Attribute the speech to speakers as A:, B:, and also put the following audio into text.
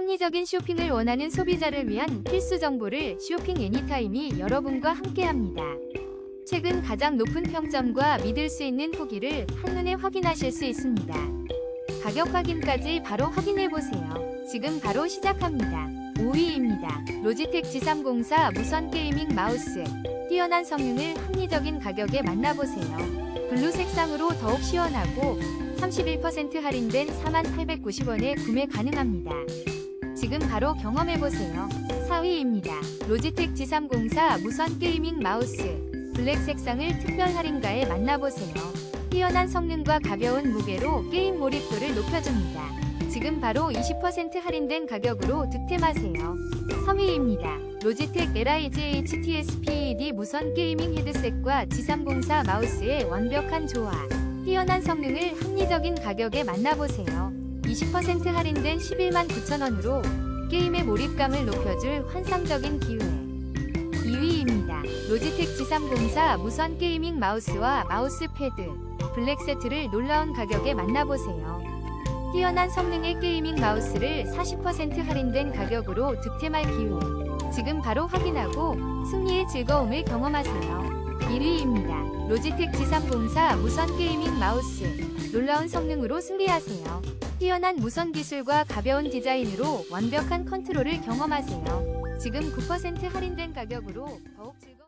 A: 합리적인 쇼핑을 원하는 소비자를 위한 필수 정보를 쇼핑 애니타임이 여러분과 함께합니다. 최근 가장 높은 평점과 믿을 수 있는 후기를 한눈에 확인하실 수 있습니다. 가격 확인까지 바로 확인해 보세요. 지금 바로 시작합니다. 5위입니다. 로지텍 G304 무선 게이밍 마우스. 뛰어난 성능을 합리적인 가격에 만나보세요. 블루 색상으로 더욱 시원하고 31% 할인된 4890원에 구매 가능합니다. 지금 바로 경험해보세요. 4위입니다. 로지텍 G304 무선 게이밍 마우스. 블랙 색상을 특별 할인가에 만나보세요. 뛰어난 성능과 가벼운 무게로 게임 몰입도를 높여줍니다. 지금 바로 20% 할인된 가격으로 득템하세요. 3위입니다. 로지텍 LIGH TSPED 무선 게이밍 헤드셋과 G304 마우스의 완벽한 조화. 뛰어난 성능을 합리적인 가격에 만나보세요. 20% 할인된 11만 9천원으로 게임의 몰입감을 높여줄 환상적인 기회. 2위입니다. 로지텍 G304 무선 게이밍 마우스와 마우스 패드, 블랙 세트를 놀라운 가격에 만나보세요. 뛰어난 성능의 게이밍 마우스를 40% 할인된 가격으로 득템할 기회. 지금 바로 확인하고 승리의 즐거움을 경험하세요. 1위입니다. 로지텍 G304 무선 게이밍 마우스. 놀라운 성능으로 승리하세요. 뛰어난 무선 기술과 가벼운 디자인으로 완벽한 컨트롤을 경험하세요. 지금 9% 할인된 가격으로 더욱 즐거운